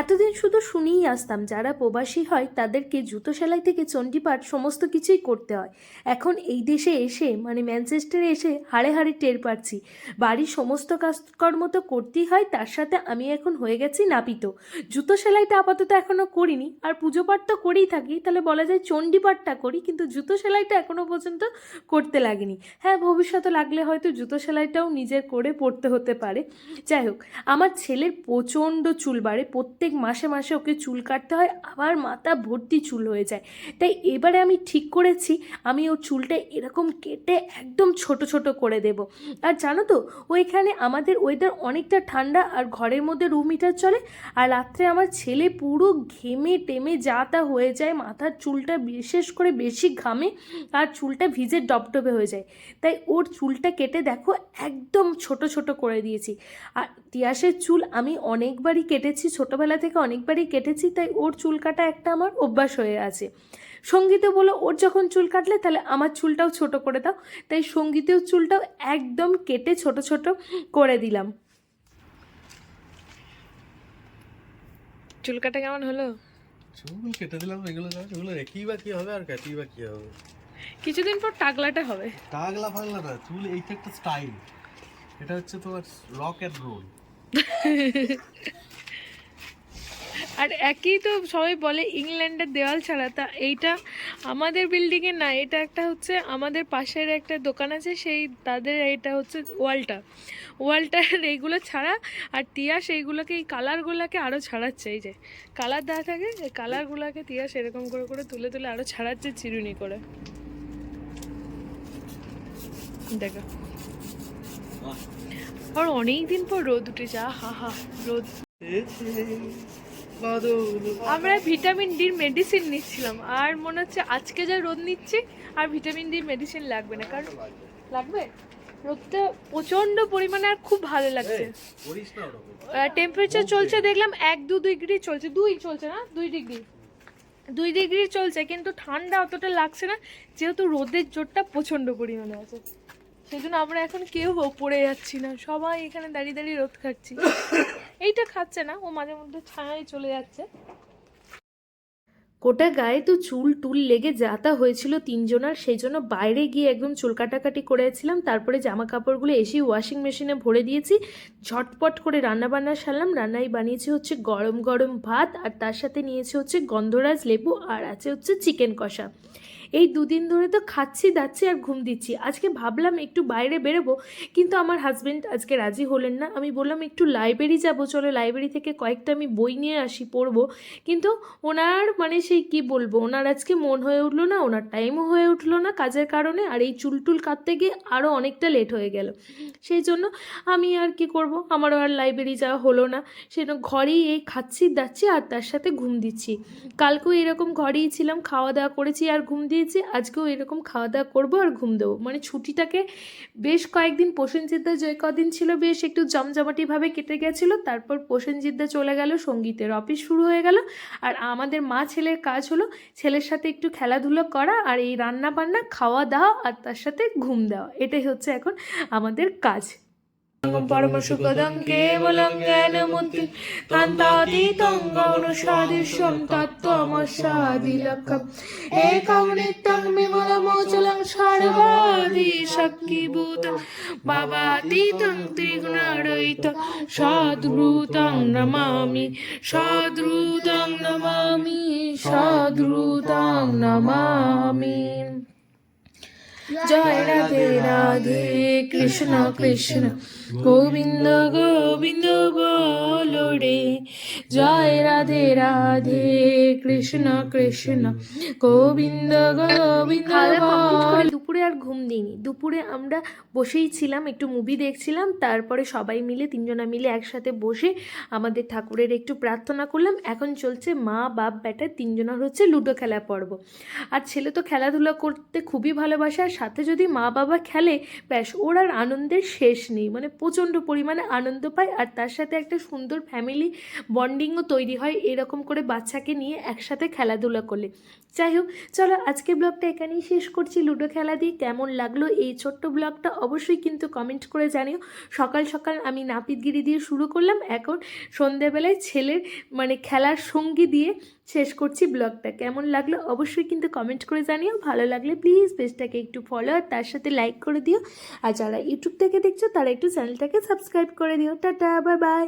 এতদিন শুধু শুনেই আসতাম, যারা প্রবাসী হয় তাদেরকে জুতো সেলাই থেকে চণ্ডীপাঠ সমস্ত কিছুই করতে হয়। এখন এই দেশে এসে মানে ম্যানচেস্টারে এসে হাড়ে হাড়ে টের পাচ্ছি। বাড়ির সমস্ত কাজকর্ম তো করতেই হয়, তার সাথে আমি এখন হয়ে গেছি নাপিত। জুতো সেলাইটা আপাতত এখনও করিনি, আর পুজো পাঠ তো করেই থাকি, তাহলে বলা যায় চণ্ডীপাঠটা করি, কিন্তু জুতো সেলাইটা এখনও পর্যন্ত করতে লাগেনি। হ্যাঁ ভবিষ্যতে লাগলে হয়তো জুতো সেলাইটাও নিজের করে পড়তে হতে পারে। যাই হোক, আমার ছেলের প্রচণ্ড চুল বাড়ে প্রত্যেক মাসে মাসে ওকে চুল কাটতে হয়, আবার মাথা ভর্তি চুল হয়ে যায়। তাই এবারে আমি ঠিক করেছি, আমি ওর চুলটা এরকম কেটে একদম ছোট ছোট করে দেব। আর জানো তো ওইখানে আমাদের ওয়েদার অনেকটা ঠান্ডা আর ঘরের মধ্যে রুম হিটার চলে, আর রাত্রে আমার ছেলে পুরো ঘেমে টেমে যা তা হয়ে যায়, মাথার চুলটা বিশেষ করে বেশি ঘামে আর চুলটা ভিজে ডবডবে হয়ে যায়। তাই ওর চুলটা কেটে দেখো, একদম ছোট ছোট করে দিয়েছি। আর তিয়াসের চুল আমি অনেকবারই কেটেছি ছোটোবেলা থেকে অনেকবারই কেটেছি তাই ওর চুল কাটা একটা আমার অভ্যাস হয়ে আছে। সঙ্গীতে বলো ওর যখন চুল কাটলে তাহলে আমার চুলটাও ছোট করে দাও। তাই সঙ্গীতেও চুলটাও একদম কেটে ছোট ছোট করে দিলাম। চুল কাটা কেমন হলো? চুল কেটে দিলাম এগুলো যা এগুলো রেখেই বা কি হবে আর কেটেই বা কি হবে? কিছুদিন পর টাকলাটা হবে। টাগলা ফাগলা না চুল এইটা একটা স্টাইল। এটা হচ্ছে তোমার রক অ্যান্ড রোল আর একই তো সবাই বলে ইংল্যান্ডের দেওয়াল ছাড়া তা এইটা আমাদের বিল্ডিংয়ে না এটা একটা হচ্ছে আমাদের পাশের একটা দোকান আছে সেই তাদের এটা হচ্ছে ওয়ালটা। ওয়ালটার এইগুলো ছাড়া আর তিয়াস এইগুলোকে এই কালারগুলোকে আরও ছাড়াচ্ছে এই যে কালার দেওয়া থাকে এই কালারগুলোকে তিয়াস এরকম করে করে তুলে তুলে আরও ছাড়াচ্ছে চিরুনি করে। দেখো। আর অনেক দিন পর রোদ উঠেছে হা হা রোদ। আমরা ভিটামিন ডির মেডিসিন নিচ্ছিলাম। আর মনে হচ্ছে আজকে যা রোদ নিচ্ছি আর ভিটামিন ডির মেডিসিন লাগবে না। কারণ লাগবে? রোদটা প্রচণ্ড পরিমাণে আর খুব ভালো লাগছে। টেম্পারেচার চলছে দেখলাম এক দু ডিগ্রি চলছে। দুই চলছে না? দুই ডিগ্রি দুই ডিগ্রি চলছে কিন্তু ঠান্ডা অতটা লাগছে না যেহেতু রোদের জোরটা প্রচণ্ড পরিমাণে আছে। সেই জন্য আমরা এখন কেউ পড়ে যাচ্ছি না। সবাই এখানে দাঁড়িয়ে দাঁড়িয়ে রোদ খাচ্ছি। এইটা খাচ্ছে না, ও মাঝে মধ্যে ছায়ায় চলে যাচ্ছে। গোটা গায়ে তো চুল টুল লেগে যাতা হয়েছিল তিনজনার, সেই জন্য বাইরে গিয়ে একদম চুল কাটাকাটি করেছিলাম তারপরে জামা কাপড়গুলো এসেই ওয়াশিং মেশিনে ভরে দিয়েছি। ঝটপট করে রান্না বান্না সারলাম। রান্নায় বানিয়েছি হচ্ছে গরম গরম ভাত, আর তার সাথে নিয়েছি হচ্ছে গন্ধরাজ লেবু, আর আছে হচ্ছে চিকেন কষা। এই দুদিন ধরে তো খাচ্ছি, দাচ্ছি আর ঘুম দিচ্ছি। আজকে ভাবলাম একটু বাইরে বেরোবো, কিন্তু আমার হাজব্যান্ড আজকে রাজি হলেন না। আমি বললাম, একটু লাইব্রেরি যাব, চলো লাইব্রেরি থেকে কয়েকটা আমি বই নিয়ে আসি, পড়ব। কিন্তু ওনার মানে সেই কি বলব, ওনার আজকে মন হয়ে উঠল না, ওনার টাইমও হয়ে উঠল না কাজের কারণে, আর এই চুল টুল কাটতে গিয়ে আরও অনেকটা লেট হয়ে গেল। সেই জন্য আমি আর কি করব, আমারও আর লাইব্রেরি যাওয়া হলো না। সেজন্য ঘরেই এই খাচ্ছি, দাচ্ছি আর তার সাথে ঘুম দিচ্ছি। কালকেও এরকম ঘরেই ছিলাম খাওয়া দাওয়া করেছি আর ঘুম দিয়েছি আজকেও এরকম খাওয়া দাওয়া করব আর ঘুম দেবো। মানে ছুটিটাকে বেশ কয়েকদিন প্রসেনজিৎদা যে কদিন ছিল, বেশ একটু জমজমাটিভাবে কেটে গেছিল। তারপর প্রসেনজিৎদা চলে গেল, সঙ্গীতের অফিস শুরু হয়ে গেল। আর আমাদের মা ছেলের কাজ হলো ছেলের সাথে একটু খেলাধুলো করা আর এই রান্না বান্না খাওয়া দাওয়া আর তার সাথে ঘুম দেওয়া। এটাই হচ্ছে এখন আমাদের কাজ। কেবলং জ্ঞানমূর্তি কান্তাতীতং গৌণসাদৃশ্যং তত্ত্বমস্যাদিলক্ষম। একং নিত্যং বিমলমোচলং সর্বাদি শক্তিভূতং বাবাতীতং ত্রিগুণারহিতং সদ্রূতং নমামি। সদ্রূতং নমামি। সদ্রূতং নমামি। জয় রাধে রাধে। কৃষ্ণ কৃষ্ণ গোবিন্দ গোবিন্দ বলো রে। জয় রাধে রাধে কৃষ্ণ কৃষ্ণ গোবিন্দ গোবিন্দ। দুপুরে আর ঘুম দিইনি। দুপুরে আমরা বসেই ছিলাম একটু মুভি দেখছিলাম তারপরে সবাই মিলে তিনজনা মিলে একসাথে বসে আমাদের ঠাকুরের একটু প্রার্থনা করলাম। এখন চলছে মা বাপ বেটা তিনজনের হচ্ছে লুডো খেলা পর্ব। আর ছেলে তো খেলাধুলা করতে খুবই ভালোবাসে আর সাথে যদি মা বাবা খেলে ব্যাস ওর আর আনন্দের শেষ নেই। মানে প্রচণ্ড পরিমাণে আনন্দ পায় আর তার সাথে একটা সুন্দর ফ্যামিলি বন্ডিংও তৈরি হয় এরকম করে বাচ্চাকে নিয়ে একসাথে খেলাধুলা করলে। যাই হোক, চলো আজকে ব্লগটা এখানেই শেষ করছি। লুডো খেলা দিয়ে কেমন লাগল এই ছোট্ট ব্লগটা অবশ্যই কিন্তু কমেন্ট করে জানিও। সকাল সকাল আমি নাপিতগিরি দিয়ে শুরু করলাম। এখন সন্ধেবেলায় ছেলের মানে খেলার সঙ্গী দিয়ে শেষ করছি ব্লগটা। কেমন লাগল অবশ্যই কিন্তু কমেন্ট করে জানিও। ভালো লাগলে প্লিজ পেজটাকে একটু ফলো আর তার সাথে লাইক করে দিও। আর যারা ইউটিউব থেকে দেখছ তারা একটু চ্যানেলটাকে সাবস্ক্রাইব করে দিও। Tata bye bye